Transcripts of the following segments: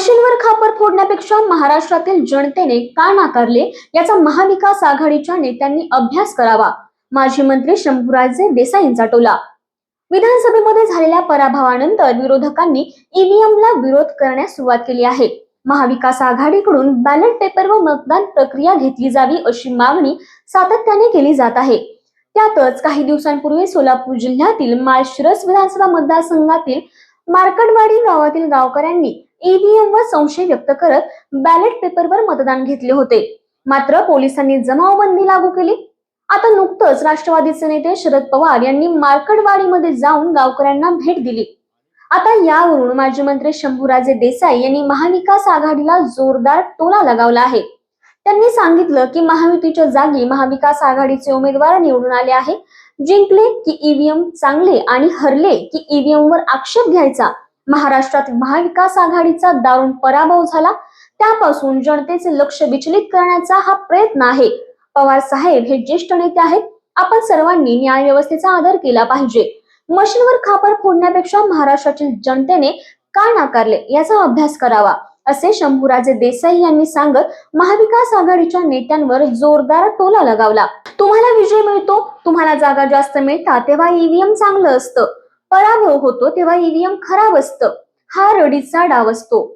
मशीनवर खापर फोडण्यापेक्षा महाराष्ट्रातील जनतेने का नाकारले याचा महाविकास आघाडीच्या नेत्यांनी अभ्यास करावा. माजी मंत्री शंभूराजे देसाईंचा टोला. विधानसभेमध्ये झालेल्या पराभवानंतर विरोधकांनी ईव्हीएमला विरोध करण्यास सुरुवात केली आहे. महाविकास आघाडीकडून बॅलेट पेपर व मतदान प्रक्रिया घेतली जावी अशी मागणी सातत्याने केली जात आहे. त्यातच काही दिवसांपूर्वी सोलापूर जिल्ह्यातील माळशिरस विधानसभा मतदारसंघातील मार्कडवाडी गावातील गावकऱ्यांनी ईव्हीएम वर संशय व्यक्त करत बॅलेट पेपरवर मतदान घेतले होते. मात्र पोलिसांनी जमावबंदी लागू केली. आता नुकतंच राष्ट्रवादीचे नेते शरद पवार यांनी मार्कडवाडीमध्ये जाऊन गावकऱ्यांना भेट दिली. आता यावरून माजी मंत्री शंभूराजे देसाई यांनी महाविकास आघाडीला जोरदार टोला लगावला आहे. त्यांनी सांगितलं की महायुतीच्या जागी महाविकास आघाडीचे उमेदवार निवडून आले आहे. जिंकले की ईव्हीएम चांगले आणि हरले की ईव्हीएम वर आक्षेप घ्यायचा. महाराष्ट्रात महाविकास आघाडीचा दारुण पराभव झाला. त्यापासून जनतेचे लक्ष विचलित करण्याचा हा प्रयत्न आहे. पवार साहेब हे ज्येष्ठ नेते आहेत. आपण सर्वांनी न्याय व्यवस्थेचा आदर केला पाहिजे. मशीनवर खापर फोडण्यापेक्षा महाराष्ट्रातील जनतेने का नाकारले याचा अभ्यास करावा असे शंभूराजे देसाई यांनी सांगत महाविकास आघाडीच्या नेत्यांवर जोरदार टोला लगावला. तुम्हाला विजय मिळतो तुम्हाला जागा जास्त मिळतात तेव्हा ईव्हीएम चांगलं असतं. पराभव होतो तेव्हा ईव्हीएम खराब असतं. हा रडीचा डाव असतो.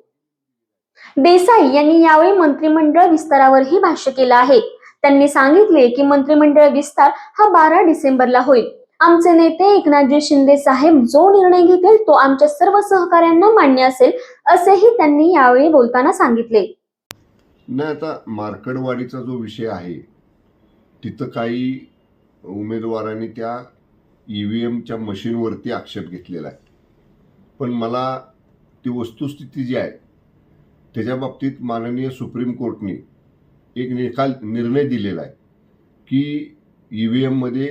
देसाई यांनी यावेळी मंत्रिमंडळ विस्तारावरही भाष्य केलं आहे. त्यांनी सांगितले की मंत्रिमंडळ विस्तार हा बारा डिसेंबरला होईल. आमचे नेते एकनाथजी शिंदे साहेब जो निर्णय घेतील तो आमच्या सर्व सहकाऱ्यांना मान्य असेल असेही त्यांनी यावेळी बोलताना सांगितले. नाही आता मार्कडवाडीचा जो विषय आहे तिथं काही उमेदवारांनी त्या ई व्ही एमच्या मशीनवरती आक्षेप घेतलेला आहे. पण मला ती वस्तुस्थिती जी आहे त्याच्या बाबतीत माननीय सुप्रीम कोर्टने एक निकाल निर्णय दिलेला आहे की ई व्ही एममध्ये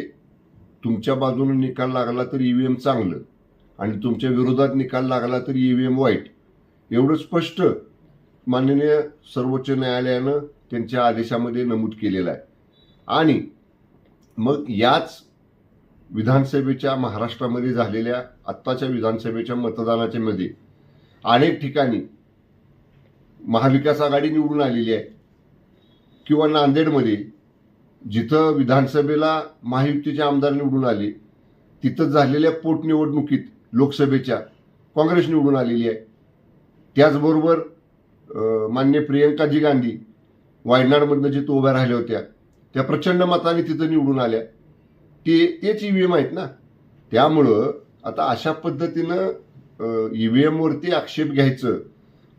तुमच्या बाजूने निकाल लागला तर ई व्ही एम चांगलं आणि तुमच्या विरोधात निकाल लागला तर ई व्ही एम वाईट. एवढं स्पष्ट माननीय सर्वोच्च न्यायालयानं त्यांच्या आदेशामध्ये नमूद केलेलं आहे. आणि मग याच विधानसभेच्या महाराष्ट्रामध्ये झालेल्या आत्ताच्या विधानसभेच्या मतदानाच्या मध्ये अनेक ठिकाणी महाविकास आघाडी निवडून आलेली आहे. किंवा नांदेडमध्ये जिथं विधानसभेला महायुतीचे आमदार निवडून आले तिथं झालेल्या पोटनिवडणुकीत लोकसभेच्या काँग्रेस निवडून आलेली आहे. त्याचबरोबर मान्य प्रियंकाजी गांधी वायनाडमधनं जिथं उभ्या राहिल्या होत्या त्या प्रचंड मताने तिथं निवडून आल्या. ते तेच ई व्ही एम आहेत ना. त्यामुळं आता अशा पद्धतीनं ई व्ही एमवरती आक्षेप घ्यायचं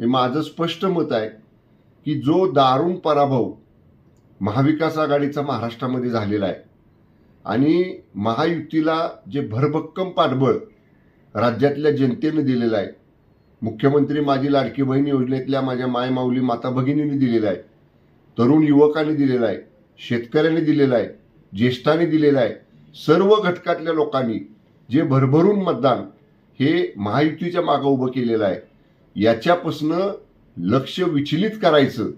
हे माझं स्पष्ट मत आहे की जो दारुण पराभव महाविकास आघाडीचा महाराष्ट्रामध्ये झालेला आहे आणि महायुतीला जे भरभक्कम पाठबळ राज्यातल्या जनतेनं दिलेलं आहे मुख्यमंत्री माझी लाडकी बहीण योजनेतल्या माझ्या मायमाऊली माता भगिनीने दिलेलं आहे तरुण युवकाने दिलेला आहे शेतकऱ्याने दिलेला आहे ज्येष्ठाने दिलेला आहे सर्व घटकातल्या लोकांनी जे भरभरून मतदान हे महायुतीच्या मागं उभं केलेलं आहे याच्यापासनं लक्ष विचलित करायचं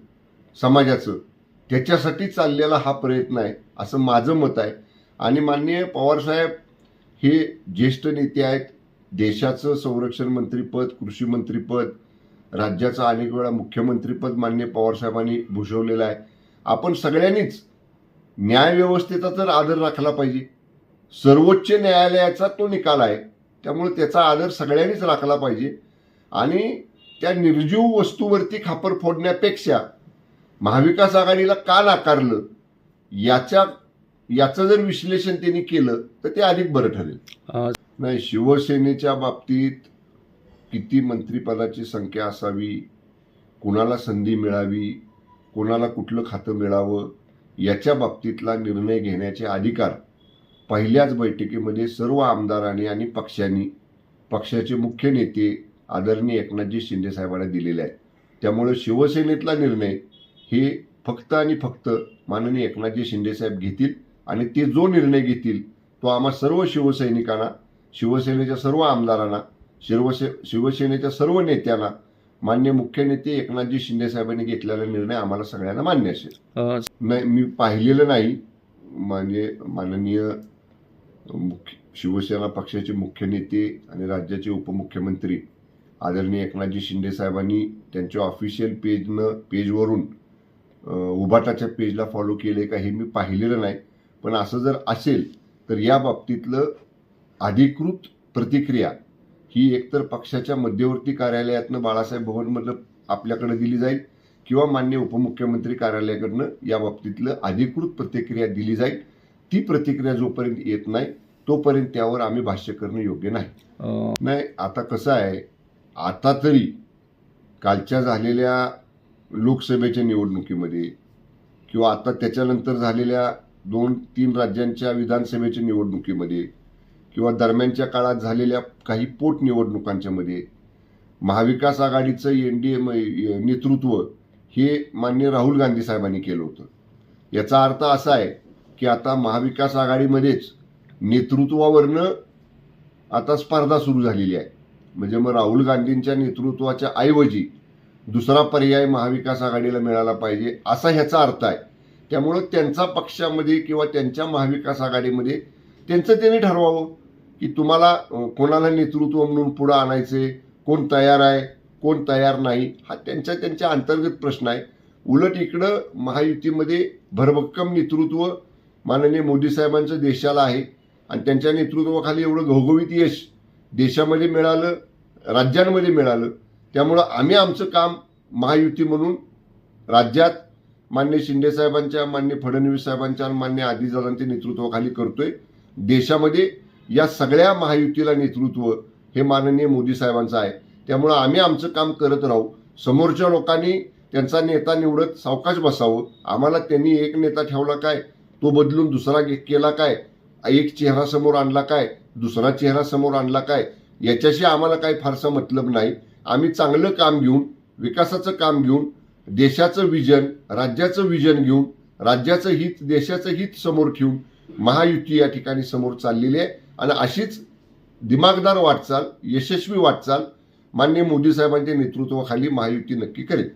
समाजाचं त्याच्यासाठी चाललेला हा प्रयत्न आहे असं माझं मत आहे. आणि माननीय पवारसाहेब हे ज्येष्ठ नेते आहेत देशाचं संरक्षण मंत्रीपद कृषी मंत्रीपद राज्याचं अनेक वेळा मुख्यमंत्रीपद मान्य पवारसाहेबांनी भूषवलेलं आहे. आपण सगळ्यांनीच न्यायव्यवस्थेचा तर आदर राखला पाहिजे. सर्वोच्च न्यायालयाचा तो निकाल आहे. त्यामुळे त्याचा आदर सगळ्यांनीच राखला पाहिजे. आणि त्या निर्जीव वस्तूवरती खापर फोडण्यापेक्षा महाविकास आघाडीला का नाकारलं? याच्या याचं जर विश्लेषण त्यांनी केलं तर ते अधिक बरं ठरेल. नाही शिवसेनेच्या बाबतीत किती मंत्रिपदाची संख्या असावी? कुणाला संधी मिळावी? कुणाला कुठलं खातं मिळावं? याच्या बाबतीतला निर्णय घेण्याचे अधिकार पहिल्याच बैठकीमध्ये सर्व आमदारांनी आणि पक्षांनी पक्षाचे मुख्य नेते आदरणीय एकनाथजी शिंदे साहेबांना दिलेले आहेत. त्यामुळे शिवसेनेतला निर्णय हे फक्त आणि फक्त माननीय एकनाथजी शिंदे साहेब घेतील आणि ते जो निर्णय घेतील तो आम्हा सर्व शिवसैनिकांना शिवसेनेच्या सर्व आमदारांना शिवसे शिवसेनेच्या सर्व नेत्यांना मान्य मुख्य नेते एकनाथजी शिंदे साहेबांनी घेतलेला निर्णय आम्हाला सगळ्यांना मान्य असेल. नाही मी पाहिलेलं नाही. म्हणजे माननीय मुख्य शिवसेना पक्षाचे मुख्य नेते आणि राज्याचे उपमुख्यमंत्री आदरणीय एकनाथजी शिंदे साहेबांनी त्यांच्या ऑफिशियल पेजनं पेजवरून उभाटाच्या पेजला फॉलो केले का हे मी पाहिलेलं नाही. पण असं जर असेल तर या बाबतीतलं अधिकृत प्रतिक्रिया ही एकतर पक्षाच्या मध्यवर्ती कार्यालयातनं बाळासाहेब भवनमधलं आपल्याकडे दिली जाईल किंवा मान्य उपमुख्यमंत्री कार्यालयाकडनं या बाबतीतलं अधिकृत प्रतिक्रिया दिली जाईल. ती प्रतिक्रिया जोपर्यंत येत नाही तोपर्यंत त्यावर आम्ही भाष्य करणं योग्य नाही. नाही आता कसं आहे आता तरी कालच्या झालेल्या लोकसभेच्या निवडणुकीमध्ये किंवा आता त्याच्यानंतर झालेल्या दोन तीन राज्यांच्या विधानसभेच्या निवडणुकीमध्ये किंवा दरम्यानच्या काळात झालेल्या काही पोटनिवडणुकांच्या मध्ये महाविकास आघाडीचं एन डी ए नेतृत्व हे मान्य राहुल गांधी साहेबांनी केलं होतं. याचा अर्थ असा आहे की आता महाविकास आघाडीमध्येच नेतृत्वावरनं आता स्पर्धा सुरू झालेली आहे. म्हणजे मग राहुल गांधींच्या नेतृत्वाच्या ऐवजी दुसरा पर्याय महाविकास आघाडीला मिळाला पाहिजे असा ह्याचा अर्थ आहे. त्यामुळं त्यांचा पक्षामध्ये किंवा त्यांच्या महाविकास आघाडीमध्ये त्यांचं त्यांनी ठरवावं की तुम्हाला कोणाला नेतृत्व म्हणून पुढं आणायचे कोण तयार आहे कोण तयार नाही हा त्यांच्या त्यांच्या अंतर्गत प्रश्न आहे. उलट इकडं महायुतीमध्ये भरभक्कम नेतृत्व माननीय मोदी साहेबांचं देशाला आहे आणि त्यांच्या नेतृत्वाखाली एवढं घवघवीत यश देशामध्ये मिळालं राज्यांमध्ये मिळालं त्यामुळं आम्ही आमचं काम महायुती म्हणून राज्यात मान्य शिंदे साहेबांच्या मान्य फडणवीस साहेबांच्या आणि मान्य आदिजादांच्या नेतृत्वाखाली करतोय. देशामध्ये या सगळ्या महायुतीला नेतृत्व हे माननीय मोदी साहेबांचं आहे. त्यामुळं आम्ही आमचं काम करत राहू. समोरच्या लोकांनी त्यांचा नेता निवडत सावकाश बसावं. आम्हाला त्यांनी एक नेता ठेवला काय? तो बदलून दुसरा केला काय? एक चेहरा समोर आणला काय? दुसरा चेहरा समोर आणला काय? याच्याशी आम्हाला काही फारसा मतलब नाही. आम्ही चांगलं काम घेऊन विकासाचं काम घेऊन देशाचं विजन राज्याचं विजन घेऊन राज्याचं हित देशाचं हित समोर ठेवून महायुती या ठिकाणी समोर चाललेली आहे. आणि अशीच दिमागदार वाटचाल यशस्वी वाटचाल मान्य मोदी साहेबांच्या नेतृत्वाखाली महायुती नक्की करेल.